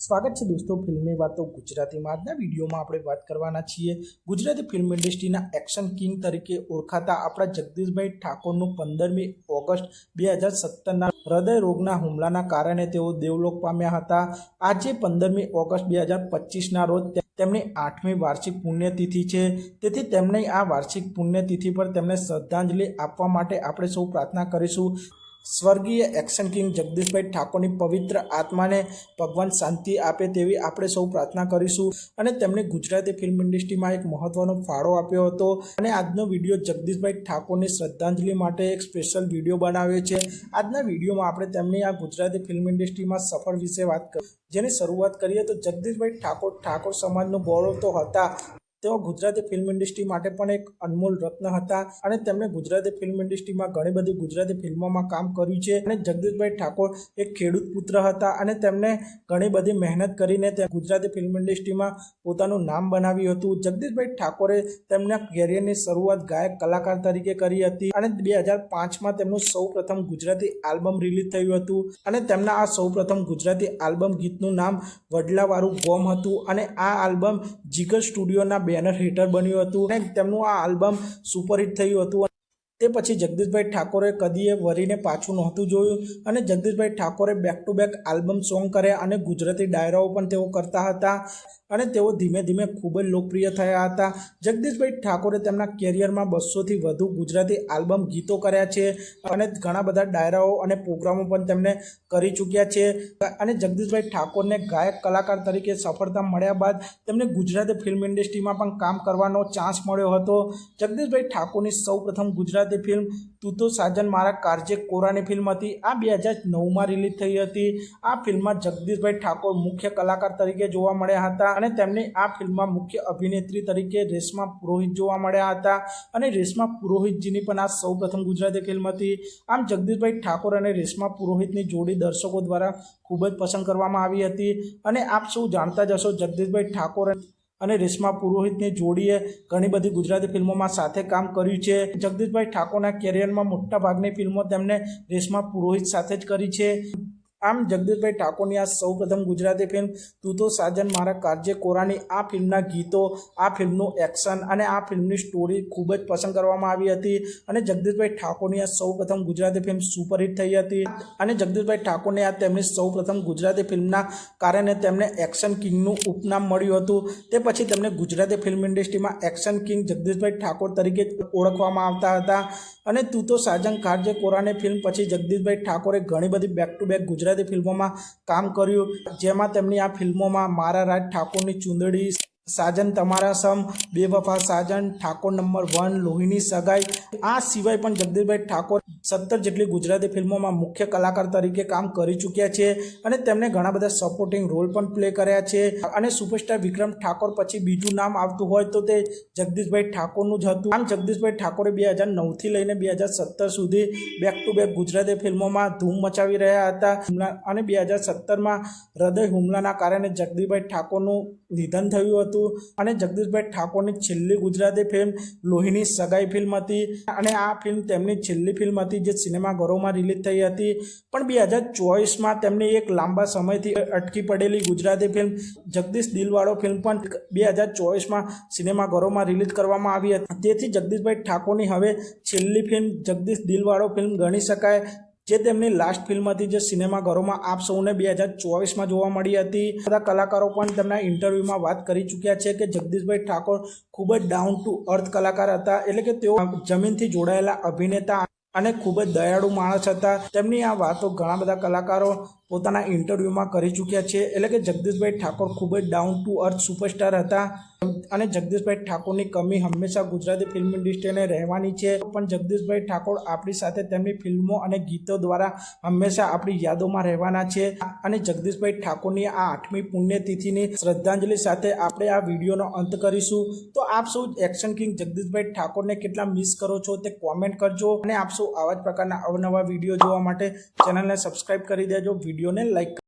સ્વાગત છે દોસ્તો ફિલ્મની વાતો ગુજરાતીમાં આજના વિડીયોમાં આપણે વાત કરવાના છીએ. ગુજરાતી ફિલ્મ ઇન્ડસ્ટ્રીના એક્શન કિંગ તરીકે ઓળખાતા આપણા જગદીશભાઈ ઠાકોરનું પંદરમી ઓગસ્ટ બે હજાર સત્તરના હૃદય રોગના હુમલાના કારણે તેઓ દેવલોક પામ્યા હતા. આજે પંદરમી ઓગસ્ટ બે હજાર પચીસના રોજ તેમની આઠમી વાર્ષિક પુણ્યતિથિ છે. તેથી તેમની આ વાર્ષિક પુણ્યતિથિ પર તેમને શ્રદ્ધાંજલિ આપવા માટે આપણે સૌ પ્રાર્થના કરીશું. સ્વર્ગીય એક્શન કિંગ જગદીશભાઈ ઠાકોરની પવિત્ર આત્માને ભગવાન શાંતિ આપે તેવી આપણે સૌ પ્રાર્થના કરીશું. અને તેમણે ગુજરાતી ફિલ્મ ઇન્ડસ્ટ્રીમાં એક મહત્વનો ફાળો આપ્યો હતો. અને આજનો વીડિયો જગદીશભાઈ ઠાકોરની શ્રદ્ધાંજલિ માટે એક સ્પેશિયલ વીડિયો બનાવ્યો છે. આજના વિડીયોમાં આપણે તેમની આ ગુજરાતી ફિલ્મ ઇન્ડસ્ટ્રીમાં સફળ વિશે વાત કરી જેની શરૂઆત કરીએ તો જગદીશભાઈ ઠાકોર ઠાકોર સમાજનું ગૌરવ તો હતા. તેઓ ગુજરાતી ફિલ્મ ઇન્ડસ્ટ્રી માટે પણ એક અનમોલ રત્ન હતા અને તેમણે ગુજરાતી ફિલ્મ ઇન્ડસ્ટ્રીમાં ઘણી બધી ગુજરાતી ફિલ્મોમાં કામ કર્યું છે. અને જગદીશભાઈ ઠાકોર એક ખેડૂત પુત્ર હતા અને તેમણે ઘણી બધી મહેનત કરીને તે ગુજરાતી ફિલ્મ ઇન્ડસ્ટ્રીમાં પોતાનું નામ બનાવ્યું હતું. જગદીશભાઈ ઠાકોરે તેમના કેરિયરની શરૂઆત ગાયક કલાકાર તરીકે કરી હતી અને બે હજાર પાંચમાં તેમનું સૌ પ્રથમ ગુજરાતી આલ્બમ રિલીઝ થયું હતું અને તેમના આ સૌ પ્રથમ ગુજરાતી આલ્બમ ગીતનું નામ વડલાવાળું ગોમ હતું અને આ આલ્બમ જીગર સ્ટુડિયોના બેનર હેઠળ બન્યું હતું. અને તેમનું આ આલ્બમ સુપરહિટ થયું હતું. તે પછી જગદીશભાઈ ઠાકોરે કદીએ વરીને પાછું નહોતું જોયું અને જગદીશભાઈ ઠાકોરે back to back album song કર્યા અને ગુજરાતી ડાયરાઓ પણ તેઓ કરતા હતા અને તેઓ ધીમે ધીમે ખૂબ જ લોકપ્રિય થયા હતા. જગદીશભાઈ ઠાકોરે તેમના કેરિયરમાં બસોથી વધુ ગુજરાતી આલ્બમ ગીતો કર્યા છે અને ઘણા બધા ડાયરાઓ અને પ્રોગ્રામો પણ તેમને કરી ચૂક્યા છે અને જગદીશભાઈ ઠાકોરને ગાયક કલાકાર તરીકે સફળતા મળ્યા બાદ તેમને ગુજરાતી ફિલ્મ ઇન્ડસ્ટ્રીમાં પણ કામ કરવાનો ચાન્સ મળ્યો હતો. જગદીશભાઈ ઠાકોરની સૌ પ્રથમ ગુજરાતી ફિલ્મ તું તો સાજન મારા કારજે કોરાની ફિલ્મ હતી. આ બે હજાર નવમાં રિલીઝ થઈ હતી. આ ફિલ્મમાં જગદીશભાઈ ઠાકોર મુખ્ય કલાકાર તરીકે જોવા મળ્યા હતા અને તેમની આ ફિલ્મમાં મુખ્ય અભિનેત્રી તરીકે રેશમા પુરોહિત જોવા મળ્યા હતા અને રેશમા પુરોહિતજીની પણ આ સૌ પ્રથમ ગુજરાતી ફિલ્મ હતી. આમ જગદીશભાઈ ઠાકોર અને રેશમા પુરોહિતની જોડી દર્શકો દ્વારા ખૂબ જ પસંદ કરવામાં આવી હતી. અને આપ સૌ જાણતા જ હશો જગદીશભાઈ ઠાકોર અને રેશમા પુરોહિતની જોડીએ ઘણી બધી ગુજરાતી ફિલ્મોમાં સાથે કામ કર્યું છે. જગદીશભાઈ ઠાકોરના કેરિયરમાં મોટા ભાગની ફિલ્મો તેમણે રેશમા પુરોહિત સાથે જ કરી છે. આમ જગદીશભાઈ ઠાકોરની આ સૌ પ્રથમ ગુજરાતી ફિલ્મ તું તો સાજન મારા કારજે કોરાની આ ફિલ્મના ગીતો, આ ફિલ્મનું એક્શન અને આ ફિલ્મની સ્ટોરી ખૂબ જ પસંદ કરવામાં આવી હતી અને જગદીશભાઈ ઠાકોરની આ સૌ પ્રથમ ગુજરાતી ફિલ્મ સુપરહિટ થઈ હતી અને જગદીશભાઈ ઠાકોરને આ તેમની સૌ પ્રથમ ગુજરાતી ફિલ્મના કારણે તેમને એક્શન કિંગનું ઉપનામ મળ્યું હતું. તે પછી તેમને ગુજરાતી ફિલ્મ ઇન્ડસ્ટ્રીમાં એક્શન કિંગ જગદીશભાઈ ઠાકોર તરીકે ઓળખવામાં આવતા હતા અને તું તો સાજન કારજે કોરાની ફિલ્મ પછી જગદીશભાઈ ઠાકોરે ઘણી બધી બેક ટુ બેક ગુજરાતી ફિલ્મોમાં કામ કર્યું. જેમાં તેમની આ ફિલ્મોમાં મારા રાજ ઠાકોરની ચૂંદડી સાજન તમારા સમ બેવફા સાજન, ઠાકોર નંબર વન, લોહીની સગાઈ. આ સિવાય પણ જગદીશભાઈ ઠાકોર સત્તર જેટલી ગુજરાતી ફિલ્મોમાં મુખ્ય કલાકાર તરીકે કામ કરી ચૂક્યા છે અને તેમણે ઘણા બધા સપોર્ટિંગ રોલ પણ પ્લે કર્યા છે. અને સુપરસ્ટાર વિક્રમ ઠાકોર પછી બીજું નામ આવતું હોય તો તે જગદીશભાઈ ઠાકોરનું જ હતું. આમ જગદીશભાઈ ઠાકોરે બે હજાર નવથી લઈને બે હજાર સત્તર સુધી બેક ટુ બેક ગુજરાતી ફિલ્મોમાં ધૂમ મચાવી રહ્યા હતા. અને બે હજાર સત્તરમાં હૃદય હુમલાના કારણે જગદીશભાઈ ઠાકોરનું નિધન થયું હતું. અને જગદીશભાઈ ઠાકોરની છેલ્લી ગુજરાતી ફિલ્મ લોહીની સગાઈ ફિલ્મ હતી અને આ ફિલ્મ તેમની છેલ્લી ફિલ્મ હતી જે સિનેમાઘરોમાં રિલીઝ થઈ હતી. પણ બે હજાર ચોવીસમાં તેમની એક લાંબા સમયથી અટકી પડેલી ગુજરાતી ફિલ્મ જગદીશ દિલવાળો ફિલ્મ પણ બે હજાર ચોવીસમાં સિનેમાઘરોમાં રિલીઝ કરવામાં આવી હતી. તેથી જગદીશભાઈ ઠાકોરની હવે છેલ્લી ફિલ્મ જગદીશ દિલવાળો ફિલ્મ ગણી શકાય. જે તેમની લાસ્ટ ફિલ્મ હતી જે સિનેમાઘરોમાં આપ સૌને બે હજાર ચોવીસમાં જોવા મળી હતી. બધા કલાકારો પણ તેમના ઇન્ટરવ્યૂમાં વાત કરી ચૂક્યા છે કે જગદીશભાઈ ઠાકોર ખૂબ જ ડાઉન ટુ અર્થ કલાકાર હતા. એટલે કે તેઓ જમીનથી જોડાયેલા અભિનેતા અને ખૂબ જ દયાળુ માણસ હતા. તેમની આ વાતો ઘણા બધા કલાકારો પોતાના ઇન્ટરવ્યૂમાં કરી ચૂક્યા છે. એટલે કે જગદીશભાઈ ઠાકોર ખૂબ જ ડાઉન ટુ અર્થ સુપરસ્ટાર હતા. અને જગદીશભાઈ ઠાકોરની કમી હંમેશા ગુજરાતી ફિલ્મ ઇન્ડસ્ટ્રીને રહેવાની છે. પણ જગદીશભાઈ ઠાકોર આપણી સાથે તેમની ફિલ્મો અને ગીતો દ્વારા હંમેશા આપણી યાદોમાં રહેવાના છે. અને જગદીશભાઈ ઠાકોરની આ આઠમી પુણ્યતિથિની શ્રદ્ધાંજલિ સાથે આપણે આ વિડીયોનો અંત કરીશું. તો આપ સૌ એક્શન કિંગ જગદીશભાઈ ઠાકોરને કેટલા મિસ કરો છો તે કોમેન્ટ કરજો. અને આપ સૌ આવા જ પ્રકારના અવનવા વીડિયો જોવા માટે ચેનલને સબસ્ક્રાઇબ કરી દેજો. વિડીયોને લાઈક